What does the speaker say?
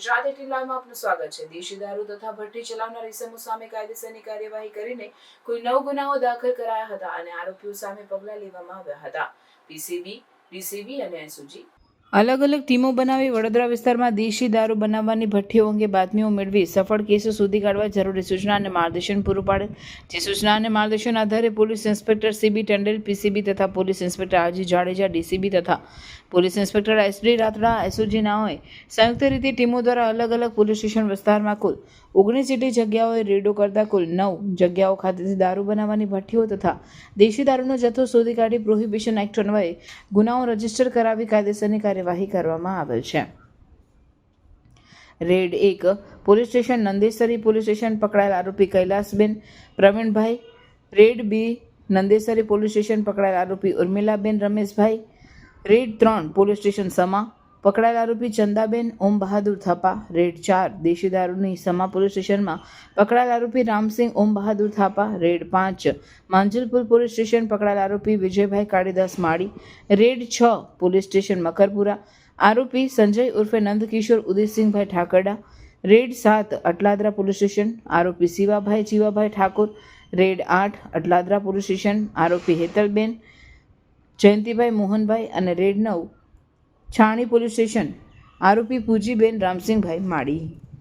Gujarat eighteen લાઈવમાં આપનું સ્વાગત છે. દેશી દારૂ તથા ભઠ્ઠી ચલાવનાર ઇસમો સામે કાયદેસરની કાર્યવાહી કરીને કુલ નવ ગુનાઓ દાખલ કરાયા હતા અને આરોપીઓ સામે પગલાં લેવામાં આવ્યા હતા. પીસીબી, ડીસીબી અને એસઓજી અલગ અલગ ટીમો બનાવી વડોદરા વિસ્તારમાં દેશી દારૂ બનાવવાની ભઠ્ઠીઓ અંગે બાતમીઓ મેળવી. સફળ કેસો શોધી કાઢવા જરૂરી સૂચના અને માર્ગદર્શન પૂરું પાડે. જે સૂચના અને માર્ગદર્શન આધારે police inspector CB Tandel PCB તથા police inspector RG Jadeja, DCB તથા police inspector SD Ratada SOG નાઓએ સંયુક્ત રીતે ટીમો દ્વારા અલગ અલગ પોલીસ સ્ટેશન વિસ્તારમાં કુલ ઓગણીસ જેટલી જગ્યાઓએ રેડો કરતા કુલ નવ જગ્યાઓ ખાતેથી દારૂ બનાવવાની ભઠ્ઠીઓ તથા દેશી દારૂનો જથ્થો શોધી કાઢી પ્રોહિબિશન એક્ટ અન્વયે ગુનાઓ રજિસ્ટર કરાવી કાયદેસરની કાર્યવાહી કરવામાં આવેલ છે. રેડ એક, police station Nandesari police station પકડાયેલ આરોપી કૈલાસબેન પ્રવીણભાઈ. રેડ બી, નંદેસરી પોલીસ સ્ટેશન પકડાયેલ આરોપી ઉર્મિલાબેન રમેશભાઈ. રેડ ત્રણ, પોલીસ સ્ટેશન સમા. પકડાયેલ આરોપી ચંદાબેન, ઓમ બહાદુર થાપા, રેડ ચાર, દેશી દારૂની સમા પોલીસ સ્ટેશનમાં પકડાયેલ આરોપી રામસિંહ, ઓમ બહાદુર થાપા, રેડ પાંચ, માંજલપુર પોલીસ સ્ટેશન પકડાયેલ આરોપી વિજયભાઈ કાળીદાસ માળી, રેડ છ, પોલીસ સ્ટેશન મકરપુરા, આરોપી સંજય ઉર્ફે નંદકિશોર ઉદયસિંહભાઈ ઠાકરડા, રેડ સાત, અટલાદરા પોલીસ સ્ટેશન, આરોપી શિવાભાઈ, જીવાભાઈ ઠાકોર, રેડ આઠ, અટલાદરા પોલીસ સ્ટેશન, આરોપી હેતલબેન, જયંતિભાઈ મોહનભાઈ અને રેડ નવ છાણી પોલીસ સ્ટેશન. આરોપી પૂજીબેન રામસિંહભાઈ માળી.